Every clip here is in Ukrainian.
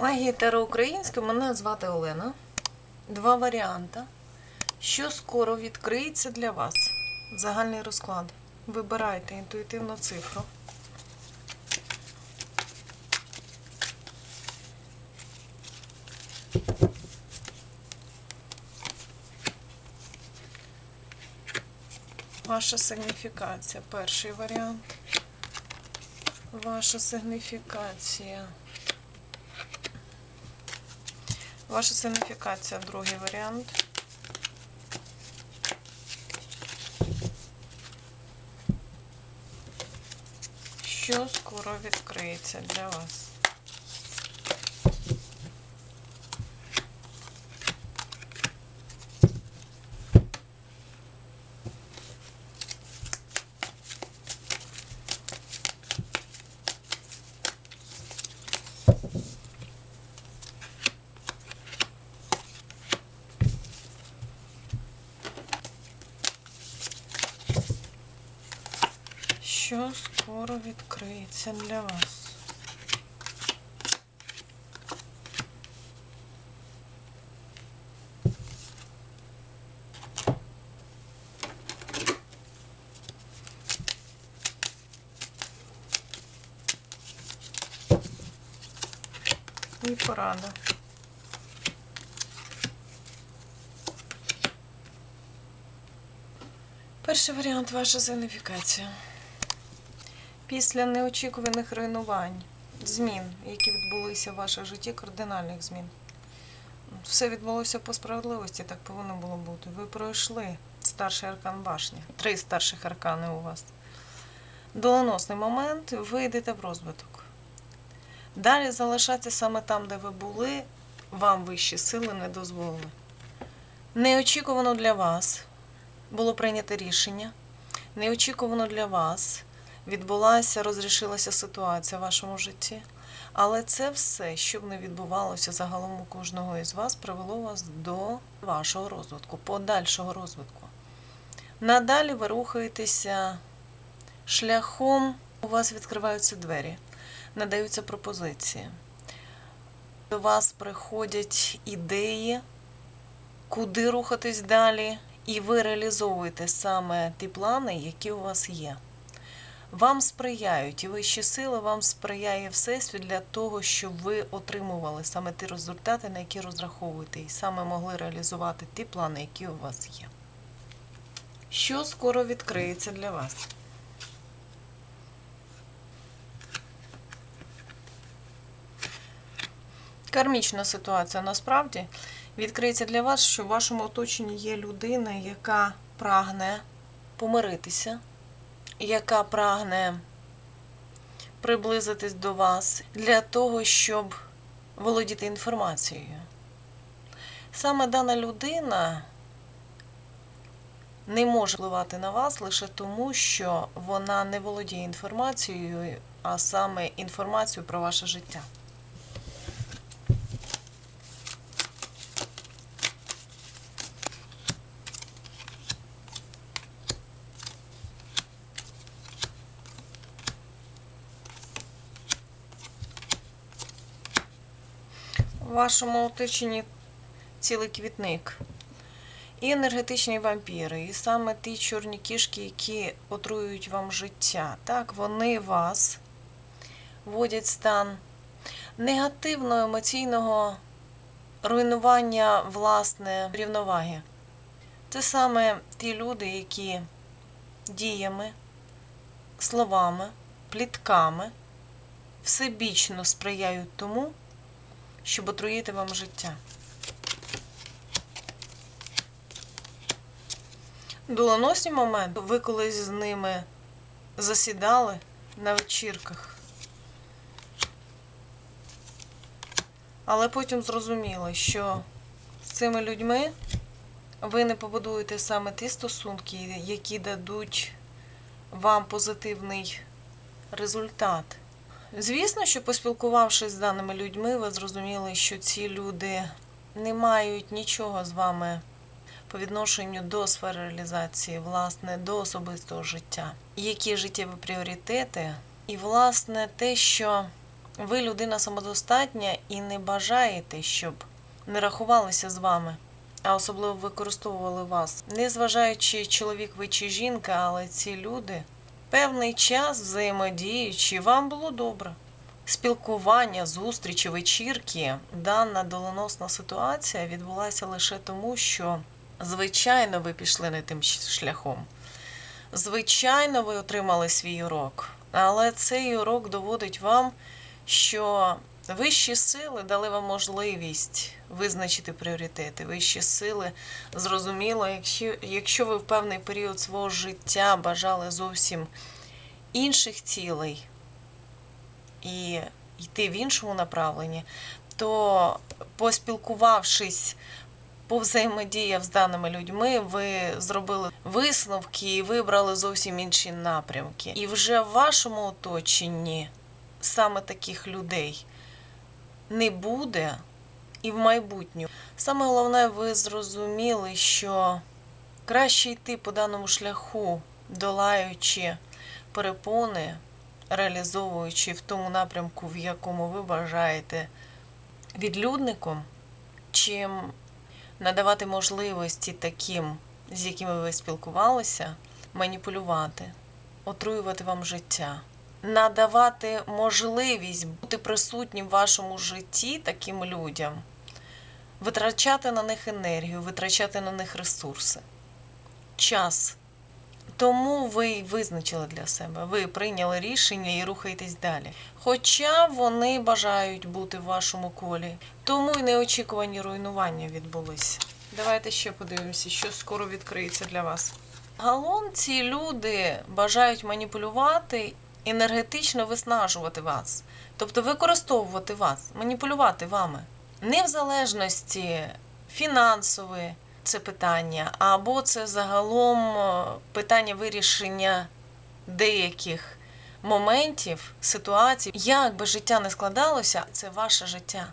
Магія Таро Українська, мене звати Олена. Два варіанти. Що скоро відкриється для вас? Загальний розклад. Вибирайте інтуїтивну цифру. Ваша сигніфікація. Перший варіант. Ваша сигніфікація. Ваша сигніфікація, другий варіант. Що скоро відкриється для вас? Що скоро відкриється для вас? І порада. Перший варіант ваша сигніфікація. Після неочікуваних руйнувань, змін, які відбулися в вашому житті, кардинальних змін. Все відбулося по справедливості, так повинно було бути. Ви пройшли старший аркан башні, три старших аркани у вас. Доленосний момент, ви йдете в розвиток. Далі залишатися саме там, де ви були, вам вищі сили не дозволили. Неочікувано для вас було прийнято рішення. Неочікувано для вас відбулася, розрішилася ситуація в вашому житті. Але це все, що б не відбувалося загалом у кожного із вас, привело вас до вашого розвитку, подальшого розвитку. Надалі ви рухаєтеся шляхом, у вас відкриваються двері, надаються пропозиції. До вас приходять ідеї, куди рухатись далі, і ви реалізовуєте саме ті плани, які у вас є. Вам сприяють і вищі сили, вам сприяє Всесвіт для того, щоб ви отримували саме ті результати, на які розраховуєте, і саме могли реалізувати ті плани, які у вас є. Що скоро відкриється для вас? Кармічна ситуація насправді відкриється для вас, що в вашому оточенні є людина, яка прагне помиритися, яка прагне приблизитись до вас для того, щоб володіти інформацією. Саме дана людина не може впливати на вас лише тому, що вона не володіє інформацією, а саме інформацією про ваше життя. Вашому оточенні цілий квітник. І енергетичні вампіри, і саме ті чорні кішки, які отруюють вам життя. Так, вони вас вводять стан негативного емоційного руйнування власне рівноваги. Це саме ті люди, які діями, словами, плітками всебічно сприяють тому, щоб отруїти вам життя. Доленосні моменти, ви колись з ними засідали на вечірках. Але потім зрозуміли, що з цими людьми ви не побудуєте саме ті стосунки, які дадуть вам позитивний результат. Звісно, що поспілкувавшись з даними людьми, ви зрозуміли, що ці люди не мають нічого з вами по відношенню до сфери реалізації, власне, до особистого життя. Які життєві пріоритети, і, власне, те, що Ви людина самодостатня і не бажаєте, щоб не рахувалися з вами, а особливо використовували вас. Незважаючи, чоловік ви чи жінка, але ці люди певний час взаємодіючи, вам було добре. Спілкування, зустрічі, вечірки, дана доленосна ситуація відбулася лише тому, що, звичайно, ви пішли не тим шляхом. Звичайно, ви отримали свій урок, але цей урок доводить вам, що вищі сили дали вам можливість визначити пріоритети. Вищі сили зрозуміло, якщо, якщо ви в певний період свого життя бажали зовсім інших цілей і йти в іншому направленні, то поспілкувавшись повзаємодіяв з даними людьми, ви зробили висновки і вибрали зовсім інші напрямки. І вже в вашому оточенні саме таких людей не буде і в майбутньому. Саме головне, ви зрозуміли, що краще йти по даному шляху, долаючи перепони, реалізовуючи в тому напрямку, в якому ви бажаєте відлюдником, чим надавати можливості таким, з якими ви спілкувалися, маніпулювати, отруювати вам життя, надавати можливість бути присутнім в вашому житті таким людям, витрачати на них енергію, витрачати на них ресурси, час. Тому ви визначили для себе, ви прийняли рішення і рухаєтесь далі. Хоча вони бажають бути в вашому колі, тому й неочікувані руйнування відбулися. Давайте ще подивимося, що скоро відкриється для вас. Галом ці люди бажають маніпулювати, енергетично виснажувати вас, тобто використовувати вас, маніпулювати вами. Не в залежності фінансове це питання, або це загалом е, питання вирішення деяких моментів, ситуацій. Як би життя не складалося, це ваше життя.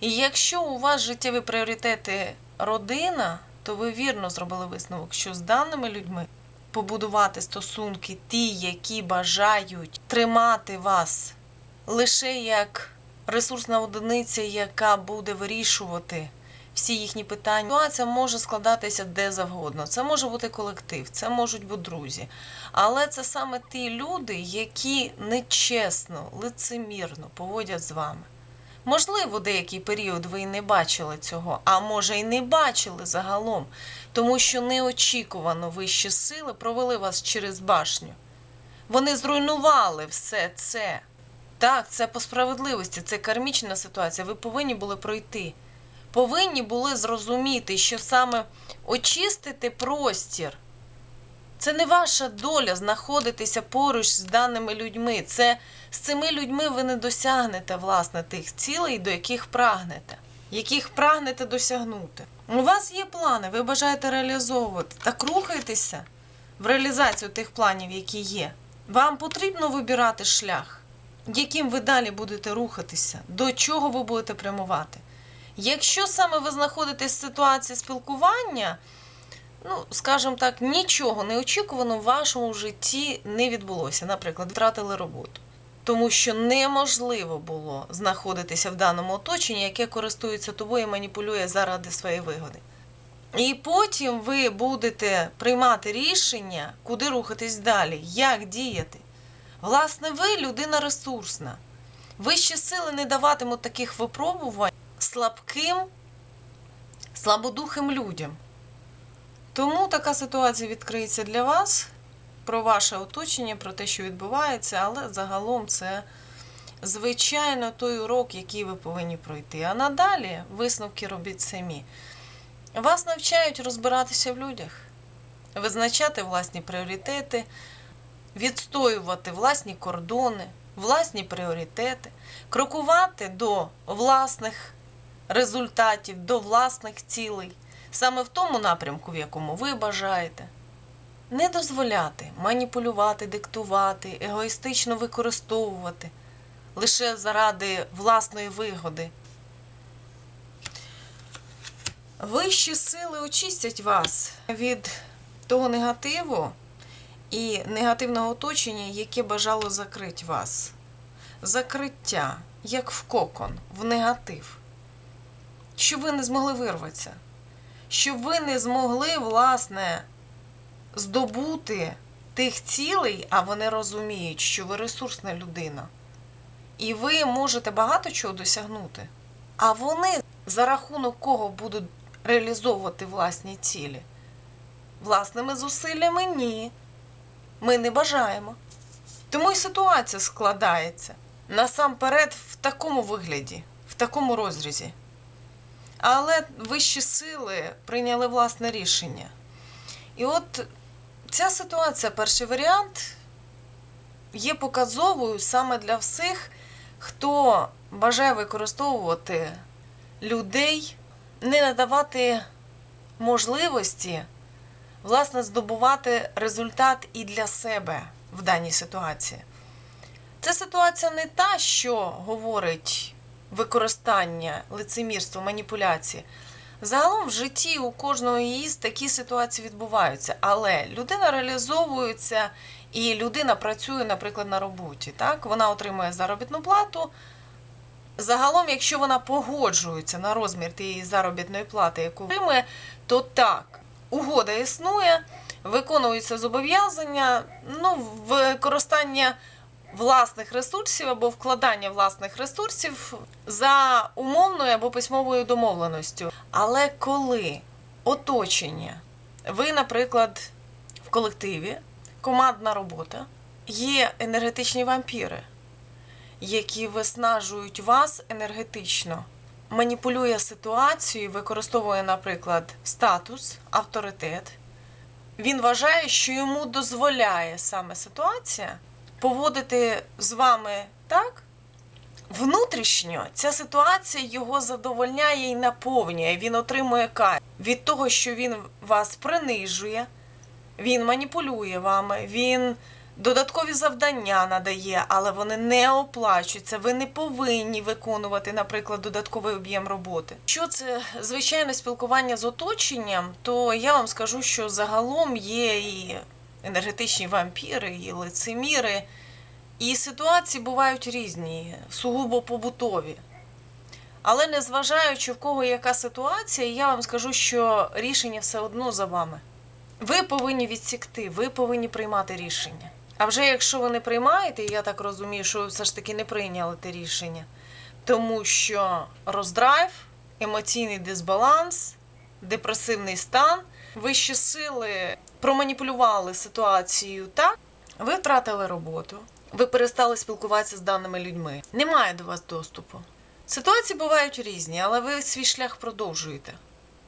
І якщо у вас життєві пріоритети родина, то ви вірно зробили висновок, що з даними людьми побудувати стосунки, ті, які бажають тримати вас лише як ресурсна одиниця, яка буде вирішувати всі їхні питання. Ситуація може складатися де завгодно. Це може бути колектив, це можуть бути друзі. Але це саме ті люди, які нечесно, лицемірно поводять з вами. Можливо, деякий період ви і не бачили цього, а може і не бачили загалом, тому що неочікувано вищі сили провели вас через башню. Вони зруйнували все це. Так, це по справедливості, це кармічна ситуація. Ви повинні були пройти. Повинні були зрозуміти, що саме очистити простір. Це не ваша доля знаходитися поруч з даними людьми. Це з цими людьми ви не досягнете власне тих цілей, до яких прагнете, яких прагнете досягнути. У вас є плани, ви бажаєте реалізовувати. Так рухайтеся в реалізацію тих планів, які є. Вам потрібно вибирати шлях, яким ви далі будете рухатися, до чого ви будете прямувати. Якщо саме ви знаходитесь в ситуації спілкування, ну, скажімо так, нічого неочікувано в вашому житті не відбулося. Наприклад, втратили роботу. Тому що неможливо було знаходитися в даному оточенні, яке користується тобою і маніпулює заради своєї вигоди. І потім ви будете приймати рішення, куди рухатись далі, як діяти. Власне, ви людина ресурсна. Вищі сили не даватимуть таких випробувань слабким, слабодухим людям. Тому така ситуація відкриється для вас про ваше оточення, про те, що відбувається, але загалом це, звичайно, той урок, який ви повинні пройти. А надалі висновки робіть самі. Вас навчають розбиратися в людях, визначати власні пріоритети, відстоювати власні кордони, власні пріоритети, крокувати до власних результатів, до власних цілей, саме в тому напрямку, в якому ви бажаєте. Не дозволяти маніпулювати, диктувати, егоїстично використовувати лише заради власної вигоди. Вищі сили очистять вас від того негативу і негативного оточення, яке бажало закрити вас. закриття, як в кокон, в негатив. Що ви не змогли вирватися. Що ви не змогли, власне, здобути тих цілей, а вони розуміють, що ви ресурсна людина. І ви можете багато чого досягнути. А вони за рахунок кого будуть реалізовувати власні цілі? Власними зусиллями ні. Ми не бажаємо. Тому і ситуація складається насамперед в такому вигляді, в такому розрізі. Але вищі сили прийняли власне рішення. І от ця ситуація, перший варіант, є показовою саме для всіх, хто бажає використовувати людей, не надавати можливості, власне, здобувати результат і для себе в даній ситуації. Це ситуація не та, що говорить використання, лицемірство, маніпуляції. Загалом в житті у кожного із такі ситуації відбуваються, але людина реалізовується і людина працює, наприклад, на роботі. Так? Вона отримує заробітну плату. Загалом, якщо вона погоджується на розмір тієї заробітної плати, яку отримує, то так, угода існує, виконуються зобов'язання, ну, використання власних ресурсів або вкладання власних ресурсів за умовною або письмовою домовленістю. Але коли оточення, ви, наприклад, в колективі, командна робота, є енергетичні вампіри, які виснажують вас енергетично, маніпулює ситуацією, використовує, наприклад, статус, авторитет. Він вважає, що йому дозволяє саме ситуація поводити з вами так. Внутрішньо ця ситуація його задовольняє і наповнює. Він отримує кайф від того, що він вас принижує, він маніпулює вами, він додаткові завдання надає, але вони не оплачуються. Ви не повинні виконувати, наприклад, додатковий об'єм роботи. Що це звичайне спілкування з оточенням, то я вам скажу, що загалом є і енергетичні вампіри, і лицеміри. І ситуації бувають різні, сугубо побутові. Але незважаючи в кого яка ситуація, я вам скажу, що рішення все одно за вами. Ви повинні відсікти, ви повинні приймати рішення. А вже якщо ви не приймаєте, я так розумію, що ви все ж таки не прийняли те рішення, тому що роздрайв, емоційний дисбаланс, депресивний стан, вищі сили проманіпулювали ситуацію так, ви втратили роботу, ви перестали спілкуватися з даними людьми. Немає до вас доступу. Ситуації бувають різні, але ви свій шлях продовжуєте.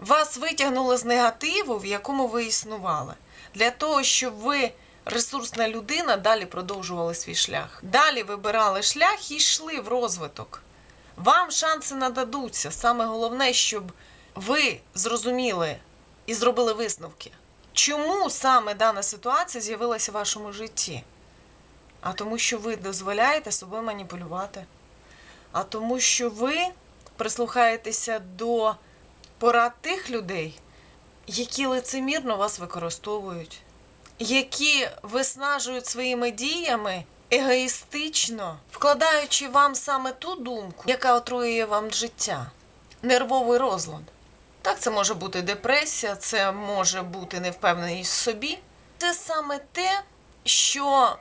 Вас витягнули з негативу, в якому ви існували, для того, щоб ви, ресурсна людина, далі продовжували свій шлях. Далі вибирали шлях і йшли в розвиток. Вам шанси нададуться. Саме головне, щоб ви зрозуміли і зробили висновки. Чому саме дана ситуація з'явилася в вашому житті? А тому, що ви дозволяєте собою маніпулювати. А тому, що ви прислухаєтеся до порад тих людей, які лицемірно вас використовують, які виснажують своїми діями егоїстично, вкладаючи вам саме ту думку, яка отруює вам життя, нервовий розлад. Так, це може бути депресія, це може бути невпевненість в собі. Це саме те, що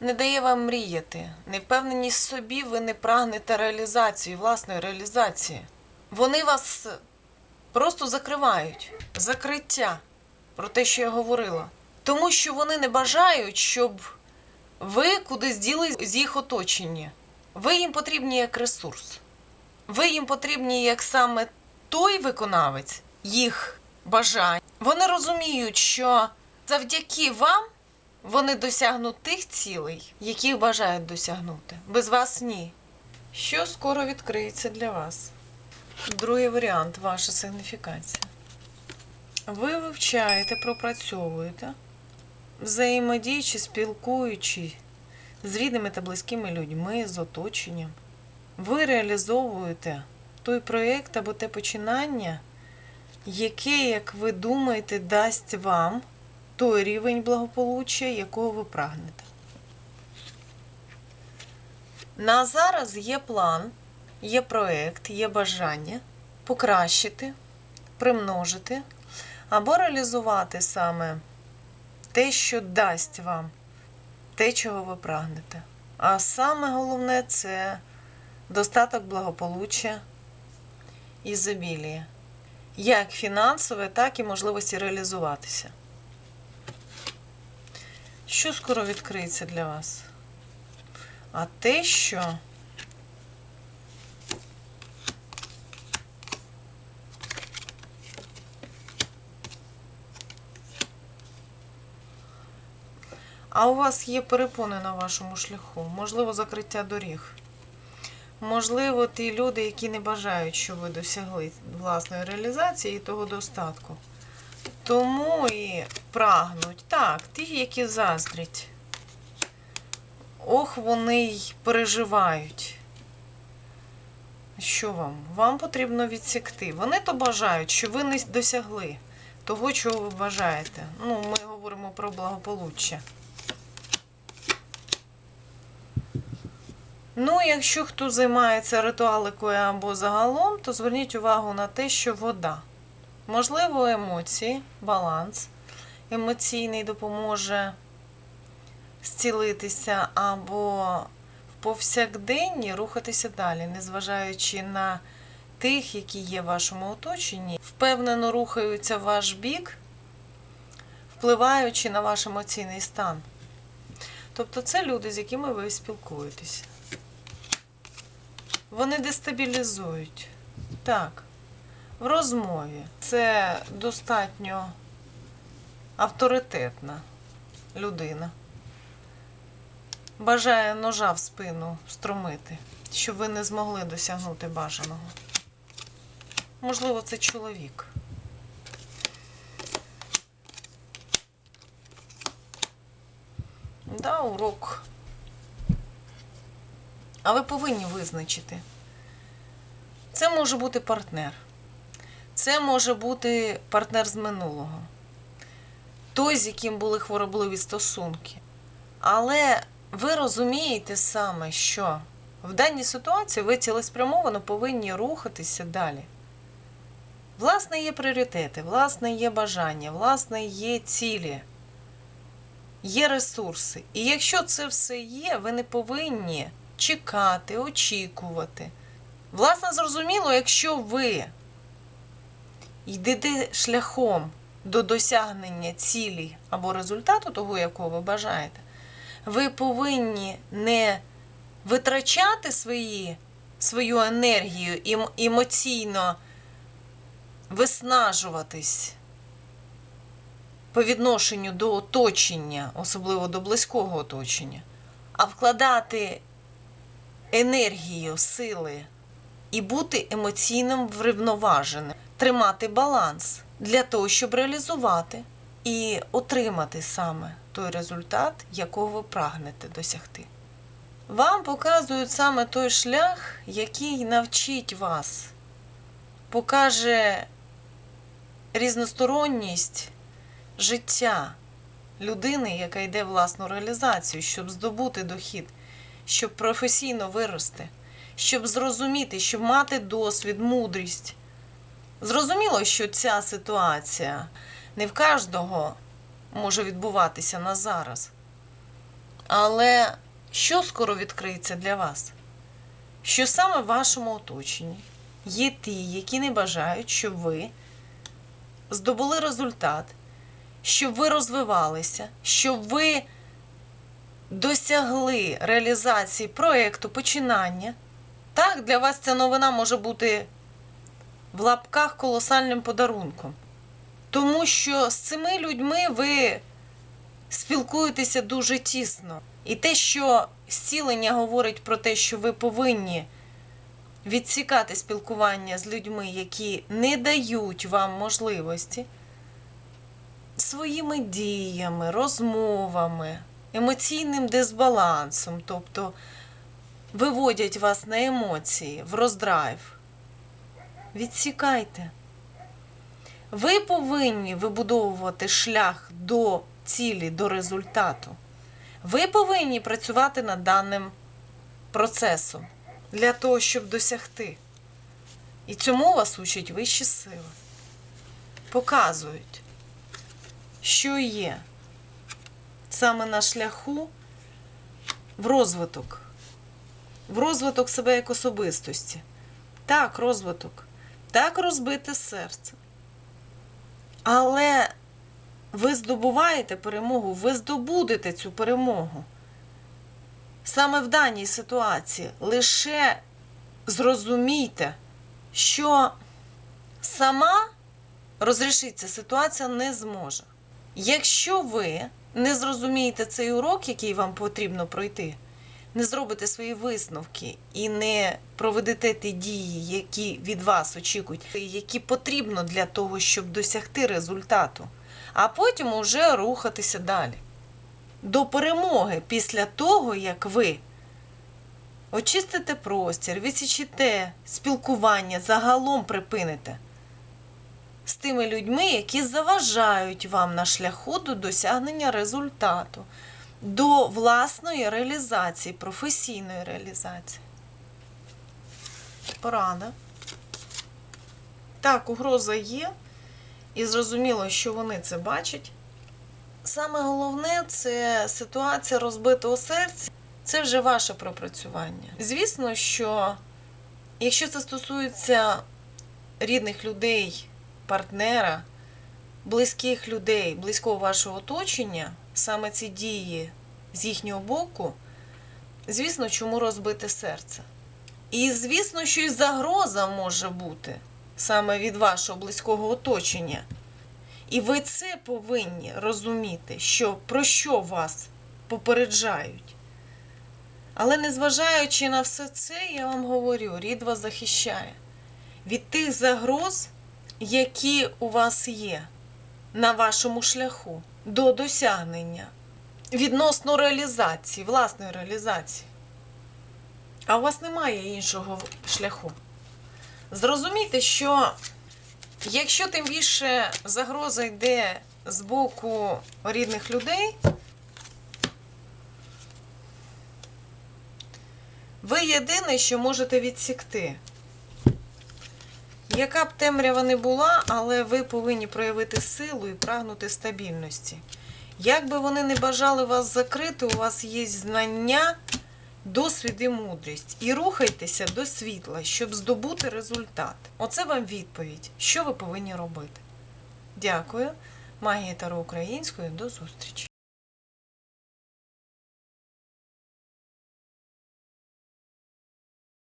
не дає вам мріяти. Невпевненість в собі, ви не прагнете реалізації, власної реалізації. Вони вас просто закривають. Закриття про те, що я говорила. Тому що вони не бажають, щоб ви кудись діли з їх оточення. Ви їм потрібні як ресурс. Ви їм потрібні як саме той виконавець їх бажань. Вони розуміють, що завдяки вам вони досягнуть тих цілей, яких бажають досягнути. Без вас ні. Що скоро відкриється для вас? Другий варіант ваша сигніфікація. Ви вивчаєте, пропрацьовуєте, взаємодіючи, спілкуючи з рідними та близькими людьми, з оточенням. Ви реалізовуєте той проєкт або те починання, яке, як ви думаєте, дасть вам той рівень благополуччя, якого ви прагнете. На зараз є план, є проект, є бажання покращити, примножити або реалізувати саме те, що дасть вам те, чого ви прагнете. А саме головне це достаток благополуччя ізобілія. Як фінансове, так і можливості реалізуватися. Що скоро відкриється для вас? А те, що А у вас є перепони на вашому шляху, можливо, закриття доріг. Можливо, ті люди, які не бажають, щоб ви досягли власної реалізації і того достатку. Тому і прагнуть. Так, ті, які заздрять. Ох, вони й переживають. Що вам? Вам потрібно відсікти. Вони то бажають, що ви не досягли того, чого ви бажаєте. Ну, ми говоримо про благополуччя. Ну, якщо хто займається ритуаликою або загалом, то зверніть увагу на те, що вода. Можливо, емоції, баланс емоційний допоможе зцілитися або в повсякденні рухатися далі, незважаючи на тих, які є в вашому оточенні, впевнено рухаються в ваш бік, впливаючи на ваш емоційний стан. Тобто це люди, з якими ви спілкуєтеся. Вони дестабілізують. Так, в розмові це достатньо авторитетна людина. Бажає ножа в спину струмити, щоб ви не змогли досягнути бажаного. Можливо, це чоловік. Да, урок. А ви повинні визначити. Це може бути партнер. Це може бути партнер з минулого. Той, з яким були хворобливі стосунки. Але ви розумієте саме, що в даній ситуації ви цілеспрямовано повинні рухатися далі. Власне, є пріоритети, власне, є бажання, власне, є цілі, є ресурси. І якщо це все є, ви не повинні чекати, очікувати. Власне, зрозуміло, якщо ви йдете шляхом до досягнення цілі або результату того, якого ви бажаєте, ви повинні не витрачати свої, свою енергію і емоційно виснажуватись по відношенню до оточення, особливо до близького оточення, а вкладати енергію, сили і бути емоційним врівноваженим, тримати баланс для того, щоб реалізувати і отримати саме той результат, якого ви прагнете досягти. Вам показують саме той шлях, який навчить вас, покаже різносторонність життя людини, яка йде власну реалізацію, щоб здобути дохід, щоб професійно вирости, щоб зрозуміти, щоб мати досвід, мудрість. Зрозуміло, що ця ситуація не в кожного може відбуватися на зараз. Але що скоро відкриється для вас? Що саме в вашому оточенні є ті, які не бажають, щоб ви здобули результат, щоб ви розвивалися, щоб ви досягли реалізації проєкту, починання. Так, для вас ця новина може бути в лапках колосальним подарунком. Тому що з цими людьми ви спілкуєтеся дуже тісно. І те, що зцілення говорить про те, що ви повинні відсікати спілкування з людьми, які не дають вам можливості, своїми діями, розмовами, емоційним дисбалансом, тобто виводять вас на емоції, в роздрайв. Відсікайте. Ви повинні вибудовувати шлях до цілі, до результату. Ви повинні працювати над даним процесу для того, щоб досягти. І цьому вас учать вищі сили. Показують, що є саме на шляху в розвиток, в розвиток себе як особистості. Так, розвиток, так розбите серце. Але ви здобуваєте перемогу, ви здобудете цю перемогу. Саме в даній ситуації лише зрозумійте, що сама розрішитися ситуація не зможе. Якщо ви не зрозумієте цей урок, який вам потрібно пройти, не зробите свої висновки і не проведете ті дії, які від вас очікують, які потрібно для того, щоб досягти результату, а потім уже рухатися далі. До перемоги після того, як ви очистите простір, відсічите спілкування, загалом припините з тими людьми, які заважають вам на шляху до досягнення результату, до власної реалізації, професійної реалізації. Порада. Так, угроза є, і зрозуміло, що вони це бачать. Саме головне це ситуація розбитого серця. Це вже ваше пропрацювання. Звісно, що якщо це стосується рідних людей, партнера, близьких людей, близького вашого оточення, саме ці дії з їхнього боку, звісно, чому розбите серце. І звісно, що і загроза може бути саме від вашого близького оточення. І ви це повинні розуміти, що про що вас попереджають. Але незважаючи на все це, я вам говорю, рід вас захищає від тих загроз, які у вас є на вашому шляху до досягнення відносно реалізації, власної реалізації. А у вас немає іншого шляху. Зрозумійте, що якщо тим більше загроза йде з боку рідних людей, ви єдине, що можете відсікти. Яка б темрява не була, але ви повинні проявити силу і прагнути стабільності. Як би вони не бажали вас закрити, у вас є знання, досвід і мудрість. І рухайтеся до світла, щоб здобути результат. Оце вам відповідь, що ви повинні робити. Дякую. Магія Таро українською. До зустрічі!